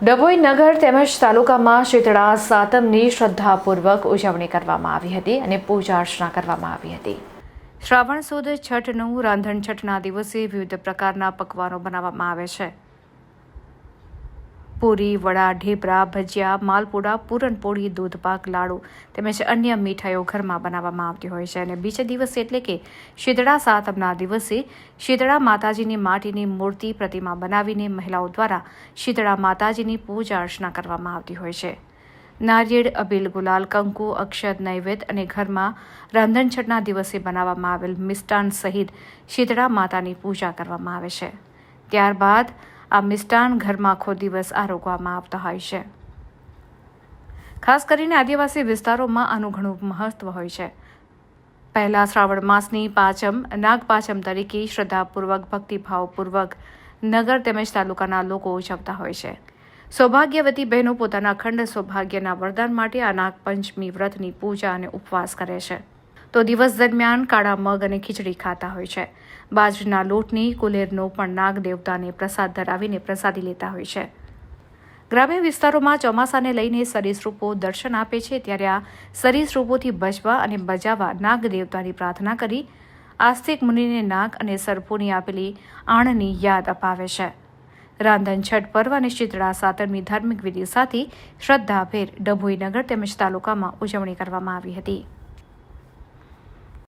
ડભોઈ નગર તેમજ તાલુકામાં શીતળા સાતમની શ્રદ્ધાપૂર્વક ઉજવણી કરવામાં આવી હતી અને પૂજા અર્ચના કરવામાં આવી હતી. શ્રાવણ સુદ છઠનું રાંધણ છઠના દિવસે વિવિધ પ્રકારના પકવાનો બનાવવામાં આવે છે. પૂરી, વડા, ઢેબરા, ભજીયા, માલપુડા પૂરણપોળી દૂધપાક લાડુ તેમજ અન્ય મીઠાઈઓ ઘરમાં બનાવવામાં આવતી હોય છે. અને બીજા દિવસે એટલે કે શીતળા સાતમના દિવસે શીતળા માતાજીની માટીની મૂર્તિ પ્રતિમા બનાવીને મહિલાઓ દ્વારા શીતળા માતાજીની પૂજા અર્ચના કરવામાં આવતી હોય છે. નારિયેળ, અબીલ, ગુલાલ, કંકુ, અક્ષત, નૈવેદ્ય અને ઘરમાં રાંધણછટના દિવસે બનાવવામાં આવેલ મિષ્ટાન સહિત શીતળા માતાની પૂજા કરવામાં આવે છે. ત્યારબાદ આ મિષ્ટાન ઘરમાં આખો દિવસ આરોગવામાં આવતા હોય છે. ખાસ કરીને આદિવાસી વિસ્તારોમાં આનું ઘણું મહત્વ હોય છે. પહેલા શ્રાવણ માસની પાંચમ, નાગપાચમ તરીકે શ્રદ્ધાપૂર્વક, ભક્તિભાવપૂર્વક નગર તેમજ તાલુકાના લોકો ઉજવતા હોય છે. સૌભાગ્યવતી બહેનો પોતાના અખંડ સૌભાગ્યના વરદાન માટે આ નાગપંચમી વ્રતની પૂજા અને ઉપવાસ કરે છે. તો દિવસ દરમિયાન કાળા મગ અને ખીચડી ખાતા હોય છે. બાજરીના લોટની, કુલેરનો પણ નાગ દેવતાને પ્રસાદ ધરાવીને પ્રસાદી લેતા હોય છે. ગ્રામ્ય વિસ્તારોમાં ચોમાસાને લઈને સરીસૃપો દર્શન આપે છે, ત્યારે આ સરીસૃપોથી બચવા અને બચાવવા નાગ દેવતાની પ્રાર્થના કરી આસ્તિક મુનિને નાગ અને સર્પોની આપેલી આણની યાદ અપાવે છે. રાંધણ છઠ પર્વ અને શીતળા સાતમની ધાર્મિક વિધિ સાથે શ્રદ્ધાભેર ડભોઈ નગર તેમજ તાલુકામાં ઉજવણી કરવામાં આવી હતી.